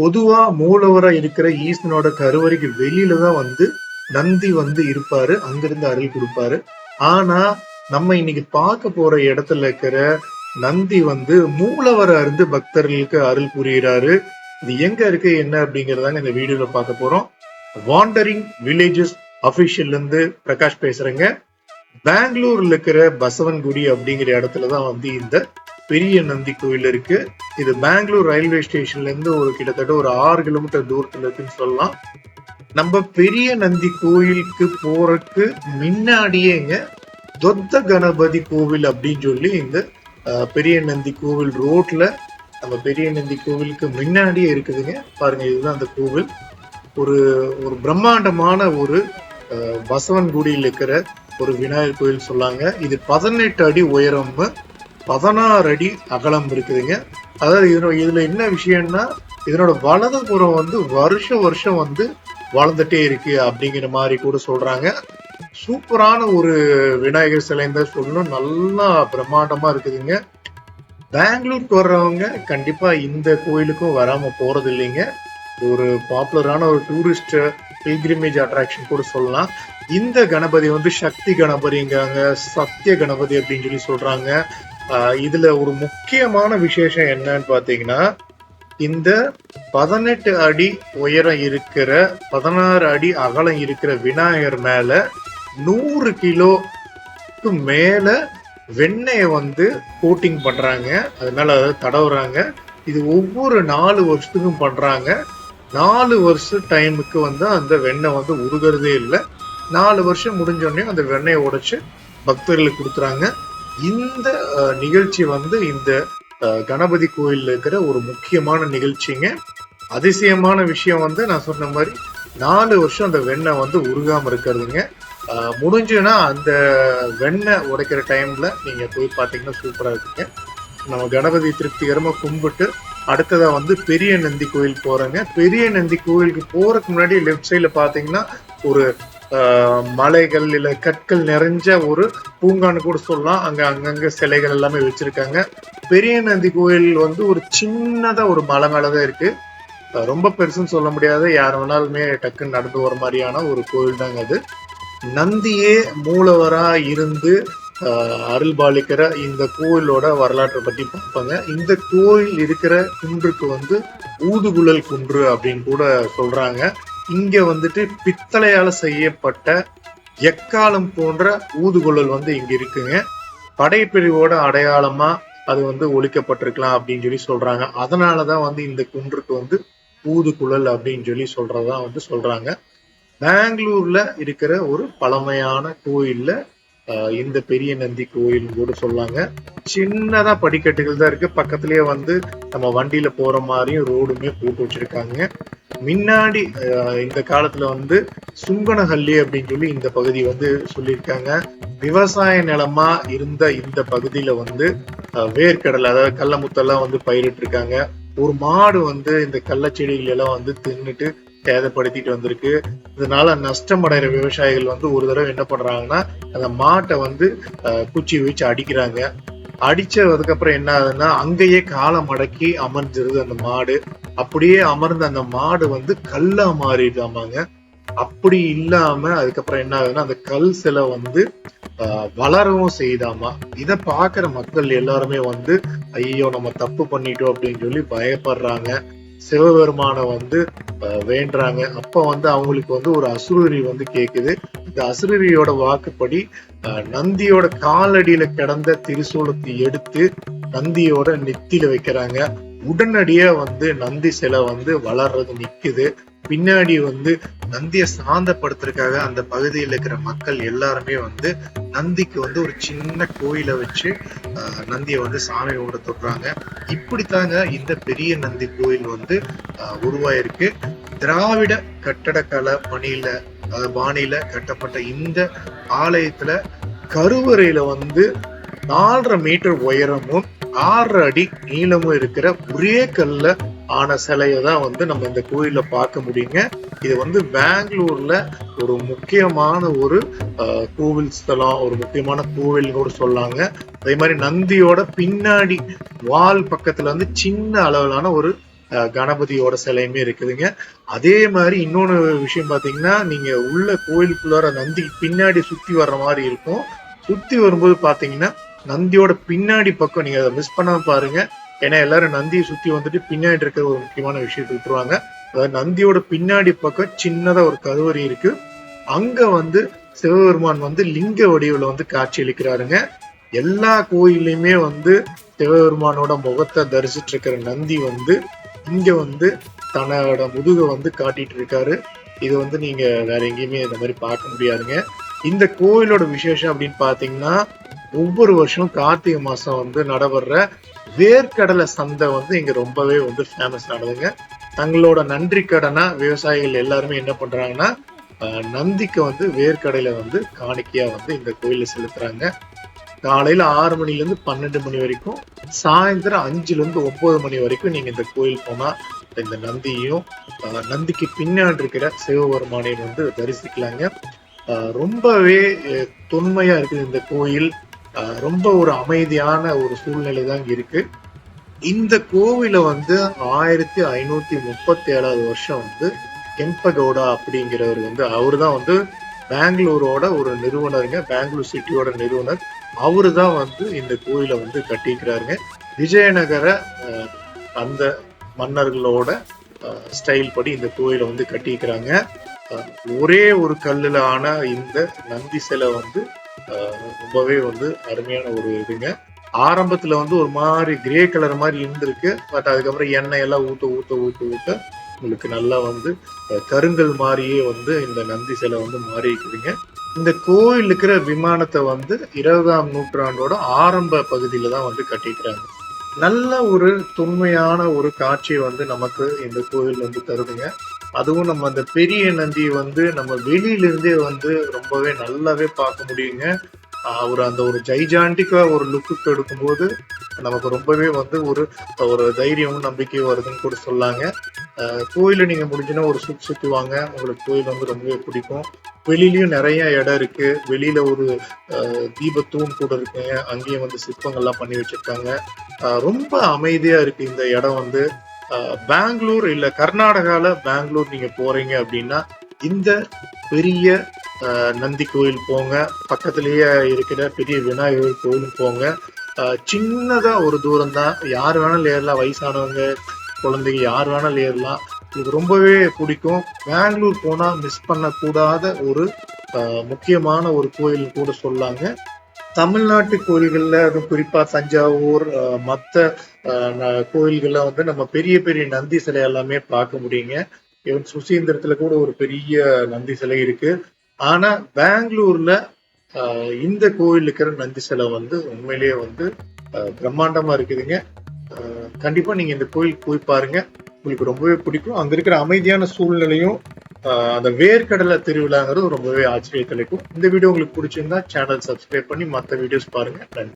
பொதுவா மூலவரா இருக்கிற ஈசனோட கருவறைக்கு வெளியில தான் வந்து நந்தி வந்து இருப்பாரு அங்கிருந்து அருள் கொடுப்பாரு. ஆனா நம்ம இன்னைக்கு பார்க்க போற இடத்துல இருக்கிற நந்தி வந்து மூலவரா இருந்து பக்தர்களுக்கு அருள் புரிகிறாரு இது எங்க இருக்கு என்ன அப்படிங்கறதாங்க இந்த வீடியோல பார்க்க போறோம். வாண்டரிங் வில்லேஜஸ் அபிஷியல்ல இருந்து பிரகாஷ் பேசுறேங்க. பெங்களூர்ல இருக்கிற பசவன்குடி அப்படிங்கிற இடத்துல தான் வந்து இந்த பெரிய நந்தி கோயில் இருக்கு. இது பெங்களூர் ரயில்வே ஸ்டேஷன்ல இருந்து ஒரு கிட்டத்தட்ட ஒரு ஆறு கிலோமீட்டர் தூரத்துல இருக்குன்னு சொல்லலாம். நம்ம பெரிய நந்தி கோயிலுக்கு போறதுக்கு முன்னாடியேங்க தொத்த கணபதி கோவில் அப்படின்னு சொல்லி இந்த பெரிய நந்தி கோவில் ரோட்ல நம்ம பெரிய நந்தி கோவிலுக்கு முன்னாடியே இருக்குதுங்க. பாருங்க இதுதான் அந்த கோவில். ஒரு ஒரு பிரம்மாண்டமான ஒரு பசவன்குடியில் இருக்கிற ஒரு விநாயகர் கோயில் சொல்லாங்க. இது பதினெட்டு அடி உயரம் பதினாறு அடி அகலம் இருக்குதுங்க. அதாவது இதனோட இதுல என்ன விஷயம்னா இதனோட வலது புறம் வந்து வருஷம் வருஷம் வந்து வளர்ந்துட்டே இருக்கு அப்படிங்கிற மாதிரி கூட சொல்றாங்க. சூப்பரான ஒரு விநாயகர் சிலைந்த சொல்லணும். நல்லா பிரம்மாண்டமா இருக்குதுங்க. பெங்களூருக்கு வர்றவங்க கண்டிப்பா இந்த கோயிலுக்கும் வராம போறது இல்லைங்க ஒரு பாப்புலரான ஒரு டூரிஸ்ட் பில்கிரிமேஜ் அட்ராக்ஷன் கூட சொல்லலாம். இந்த கணபதி வந்து சக்தி கணபதிங்காங்க சத்திய கணபதி அப்படின்னு சொல்லி சொல்றாங்க. இதுல ஒரு முக்கியமான விசேஷம் என்னன்னு பாத்தீங்கன்னா இந்த பதினெட்டு அடி உயரம் இருக்கிற பதினாறு அடி அகலம் இருக்கிற விநாயகர் மேல நூறு கிலோக்கு மேல வெண்ணெயை வந்து கோட்டிங் பண்றாங்க. அதனால அதை தடவுறாங்க. இது ஒவ்வொரு நாலு வருஷத்துக்கும் பண்றாங்க. நாலு வருஷம் டைமுக்கு வந்து அந்த வெண்ணெய் வந்து உருகிறதே இல்லை. நாலு வருஷம் முடிஞ்சோடனே அந்த வெண்ணெயை உடைச்சு பக்தர்களுக்கு கொடுத்துறாங்க. இந்த நிகழ்ச்சி வந்து இந்த கணபதி கோயில் இருக்கிற ஒரு முக்கியமான நிகழ்ச்சிங்க. அதிசயமான விஷயம் வந்து நான் சொன்ன மாதிரி நாலு வருஷம் அந்த வெண்ணெய் வந்து உருகாம இருக்கிறதுங்க. முடிஞ்சுன்னா அந்த வெண்ணெய் உடைக்கிற டைம்ல நீங்க போய் பார்த்தீங்கன்னா சூப்பரா இருக்குங்க. நம்ம கணபதி திருப்திகரமா கும்பிட்டு அடுத்ததா வந்து பெரிய நந்தி கோயில் போறேங்க. பெரிய நந்தி கோயிலுக்கு போறதுக்கு முன்னாடி லெஃப்ட் சைட்ல பாத்தீங்கன்னா ஒரு மலைகள் இல்லை கற்கள் நிறைஞ்ச ஒரு பூங்கான்னு கூட சொல்லலாம். அங்கே அங்கங்கே சிலைகள் எல்லாமே வச்சுருக்காங்க. பெரிய நந்தி கோயில் வந்து ஒரு சின்னதாக ஒரு மலை மேலே தான் இருக்குது ரொம்ப பெருசுன்னு சொல்ல முடியாது. யார் வேணாலுமே டக்குன்னு நடந்து வர மாதிரியான ஒரு கோயில் தாங்க அது. நந்தியே மூலவராக இருந்து அருள் பாலிக்கிற இந்த கோயிலோட வரலாற்றை பற்றி பார்ப்பாங்க. இந்த கோயில் இருக்கிற குன்றுக்கு வந்து ஊதுகுழல் குன்று அப்படின்னு கூட சொல்கிறாங்க இங்க வந்துட்டு பித்தளையால செய்யப்பட்ட எக்காலம் போன்ற ஊதுகுழல் வந்து இங்க இருக்குங்க. படைப்பிரிவோட அடையாளமா அது வந்து ஒழிக்கப்பட்டிருக்கலாம் அப்படின்னு சொல்லி சொல்றாங்க. அதனாலதான் வந்து இந்த குன்றுக்கு வந்து ஊதுகுழல் அப்படின்னு சொல்லி சொல்றதா வந்து சொல்றாங்க. பெங்களூர்ல இருக்கிற ஒரு பழமையான கோயில்ல இந்த பெரிய நந்தி கோயில் கூட சொல்லாங்க. சின்னதா படிக்கட்டுகள் தான் இருக்கு. பக்கத்துலயே வந்து நம்ம வண்டியில போற மாதிரியும் ரோடுமே போட்டு வச்சிருக்காங்க. முன்னாடி ஆஹ், இந்த காலத்துல வந்து சுங்கனஹள்ளி அப்படின்னு சொல்லி இந்த பகுதி வந்து சொல்லியிருக்காங்க. விவசாய நிலமா இருந்த இந்த பகுதியில வந்து வேர்க்கடலை அதாவது கள்ளமுத்தெல்லாம் வந்து பயிரிட்டு இருக்காங்க ஒரு மாடு வந்து இந்த கள்ளச்செடிகள் எல்லாம் வந்து தின்னுட்டு சேதப்படுத்திட்டு வந்திருக்கு. இதனால நஷ்டம் அடைகிற விவசாயிகள் வந்து ஒரு தடவை என்ன பண்றாங்கன்னா அந்த மாட்டை வந்து ஆஹ், குச்சி வச்சு அடிக்கிறாங்க. அடிச்சதுக்கு அப்புறம் என்ன ஆகுதுன்னா அங்கேயே காலை மடக்கி அமர்ந்துருது அந்த மாடு. அப்படியே அமர்ந்த அந்த மாடு வந்து கல்லா மாறிடுதாமாங்க அப்படி இல்லாம அதுக்கப்புறம் என்ன ஆகுதுன்னா அந்த கல் சிலை வந்து ஆஹ், வளரவும் செய்தாமா. இத பாக்குற மக்கள் எல்லாருமே வந்து ஐயோ நம்ம தப்பு பண்ணிட்டோம் அப்படின்னு சொல்லி பயப்படுறாங்க. சிவபெருமான வந்து வேண்டுறாங்க. அப்ப வந்து அவங்களுக்கு வந்து ஒரு அசுரரி வந்து கேக்குது. இந்த அசுரரியோட வாக்குப்படி நந்தியோட காலடியில கிடந்த திரிசூலத்தை எடுத்து நந்தியோட நெத்தியில வைக்கிறாங்க. உடனடியா வந்து நந்தி சிலை வந்து வளர்றது நிக்குது. பின்னாடி வந்து நந்தியை சாந்தப்படுத்துறதுக்காக அந்த பகுதியில் இருக்கிற மக்கள் எல்லாருமே வந்து நந்திக்கு வந்து ஒரு சின்ன கோயிலை வச்சு ஆஹ், நந்தியை வந்து சாமி கும்பிட தொடுறாங்க. இப்படித்தாங்க இந்த பெரிய நந்தி கோயில் வந்து ஆஹ், உருவாயிருக்கு. திராவிட கட்டடக்கலை பணியில அதாவது பாணியில கட்டப்பட்ட இந்த ஆலயத்துல கருவறையில வந்து நாலரை மீட்டர் உயரமும் ஆறு அடி நீளமும் இருக்கிற ஒரே கல்ல ஆன சிலையை தான் வந்து நம்ம இந்த கோயில பார்க்க முடியுங்க. இது வந்து பெங்களூர்ல ஒரு முக்கியமான ஒரு கோவில் ஸ்தலம் ஒரு முக்கியமான கோவில் கூட சொல்லாங்க. அதே மாதிரி நந்தியோட பின்னாடி வால் பக்கத்துல வந்து சின்ன அளவிலான ஒரு கணபதியோட சிலையுமே இருக்குதுங்க. அதே மாதிரி இன்னொன்று விஷயம் பார்த்தீங்கன்னா நீங்க உள்ள கோயிலுக்குள்ளார நந்தி பின்னாடி சுத்தி வர்ற மாதிரி இருக்கும். சுத்தி வரும்போது பாத்தீங்கன்னா நந்தியோட பின்னாடி பக்கம் நீங்க அதை மிஸ் பண்ணாம பாருங்க. ஏன்னா எல்லாரும் நந்தியை சுத்தி வந்துட்டு பின்னாடி இருக்கிற ஒரு முக்கியமான விஷயத்தை விட்டுருவாங்க. அதாவது நந்தியோட பின்னாடி பக்கம் சின்னதா ஒரு கருவறை இருக்கு. அங்க வந்து சிவபெருமான் வந்து லிங்க வடிவில் வந்து காட்சி அளிக்கிறாருங்க. எல்லா கோயிலையுமே வந்து சிவபெருமானோட முகத்தை தரிசிட்டு இருக்கிற நந்தி வந்து இங்க வந்து தன்னோட முதுகை வந்து காட்டிட்டு இருக்காரு. இது வந்து நீங்க வேற எங்கேயுமே இந்த மாதிரி பார்க்க முடியாதுங்க. இந்த கோயிலோட விசேஷம் அப்படின்னு பாத்தீங்கன்னா ஒவ்வொரு வருஷம் கார்த்திகை மாசம் வந்து நடைபெற வேர்க்கடலை சந்தை வந்து இங்க ரொம்பவே வந்து ஃபேமஸ் ஆனதுங்க. தங்களோட நன்றி கடனா விவசாயிகள் எல்லாருமே என்ன பண்றாங்கன்னா நந்திக்கு வந்து வேர்க்கடையில வந்து காணிக்கையா வந்து இந்த கோயில செலுத்துறாங்க. காலையில ஆறு மணில இருந்து பன்னெண்டு மணி வரைக்கும் சாயந்தரம் அஞ்சுல இருந்து ஒன்பது மணி வரைக்கும் நீங்க இந்த கோயில் போனா இந்த நந்தியும் நந்திக்கு பின்னாடி இருக்கிற சிவபெருமானையும் வந்து தரிசிக்கலாங்க. ரொம்பவே தொன்மையா இருக்குது இந்த கோயில். ரொம்ப ஒரு அமைதியான ஒரு சூழ்நிலை தான் இங்க இருக்கு. இந்த கோவில வந்து ஆயிரத்தி ஐநூத்தி முப்பத்தி ஏழாவது வருஷம் வந்து கெம்பகவுடா அப்படிங்கிறவர் வந்து அவரு தான் வந்து பெங்களூரோட ஒரு நிறுவனருங்க பெங்களூர் சிட்டியோட நிறுவனர். அவரு தான் வந்து இந்த கோயிலை வந்து கட்டிக்கிறாருங்க விஜயநகர அந்த மன்னர்களோட ஸ்டைல் படி இந்த கோயிலை வந்து கட்டிக்கிறாங்க ஒரே ஒரு கல்லுல ஆன இந்த நந்தி சிலை வந்து ரொம்பவே வந்து அருமையான ஒரு இதுங்க. ஆரம்பத்துல வந்து ஒரு மாதிரி கிரே கலர் மாதிரி இருந்திருக்கு. பட் அதுக்கப்புறம் எண்ணெய் எல்லாம் ஊத்த ஊத்த ஊத்த ஊத்த உங்களுக்கு நல்லா வந்து கருங்கல் மாதிரியே வந்து இந்த நந்தி சிலை வந்து மாறி இருக்குதுங்க இந்த கோயில் இருக்கிற விமானத்தை வந்து இருபதாம் நூற்றாண்டோட ஆரம்ப பகுதியில தான் வந்து கட்டிக்கிறாங்க நல்ல ஒரு தொன்மையான ஒரு காட்சியை வந்து நமக்கு இந்த கோயில் வந்து தருதுங்க. அதுவும் நம்ம அந்த பெரிய நந்தியை வந்து நம்ம வெளியிலேருந்தே வந்து ரொம்பவே நல்லாவே பார்க்க முடியுங்க. அவர் ஒரு அந்த ஒரு ஜைஜாண்டிக்கா ஒரு லுக்கு எடுக்கும்போது நமக்கு ரொம்பவே வந்து ஒரு ஒரு தைரியமும் நம்பிக்கையும் வருதுன்னு கூட சொல்லாங்க. கோயிலில் நீங்கள் நீங்க முடிஞ்சுன்னா ஒரு சுத்தி சுத்தி வாங்க. உங்களுக்கு கோயில் வந்து ரொம்பவே பிடிக்கும். வெளியிலயும் நிறைய இடம் இருக்கு. வெளியில ஒரு ஆஹ் தீபத்தூண் கூட இருக்குங்க. அங்கேயும் வந்து சிற்பங்கள்லாம் பண்ணி வச்சிருக்காங்க. ரொம்ப அமைதியா இருக்கு இந்த இடம் வந்து. பெங்களூர் இல்ல கர்நாடகால பெங்களூர் நீங்க போறீங்க அப்படின்னா இந்த பெரிய நந்தி கோயில் போங்க பக்கத்திலேயே இருக்கிற பெரிய விநாயகர் கோயில் போங்க. சின்னதாக சின்னதா ஒரு தூரம் தான் யார் வேணாலும் ஏறலாம் வயசானவங்க குழந்தைங்க யார் வேணாலும் ஏறலாம். இது ரொம்பவே பிடிக்கும். பெங்களூர் போனா மிஸ் பண்ணக்கூடாத ஒரு முக்கியமான ஒரு கோயில் கூட சொல்லாங்க. தமிழ்நாட்டு கோயில்கள்ல அதுவும் குறிப்பா தஞ்சாவூர் மற்ற மத்த ஆஹ் கோயில்கள்ல வந்து நம்ம பெரிய பெரிய நந்தி சிலை எல்லாமே பார்க்க முடியுங்க. ஈவன் சுசீந்திரத்துல கூட ஒரு பெரிய நந்தி சிலை இருக்கு. ஆனா பெங்களூர்ல ஆஹ் இந்த கோயில் இருக்கிற நந்தி சிலை வந்து உண்மையிலேயே வந்து பிரம்மாண்டமா இருக்குதுங்க. ஆஹ் கண்டிப்பா நீங்க இந்த கோயில் போய் பாருங்க. உங்களுக்கு ரொம்பவே பிடிக்கும். அங்க இருக்கிற அமைதியான சூழ்நிலையும் அந்த வேர்க்கடலை திருவிழாங்கிறது ரொம்பவே ஆச்சரியத்தளிக்கும் இந்த வீடியோ உங்களுக்கு பிடிச்சிருந்தா சேனல் சப்ஸ்கிரைப் பண்ணி மற்ற வீடியோஸ் பாருங்க. நன்றி.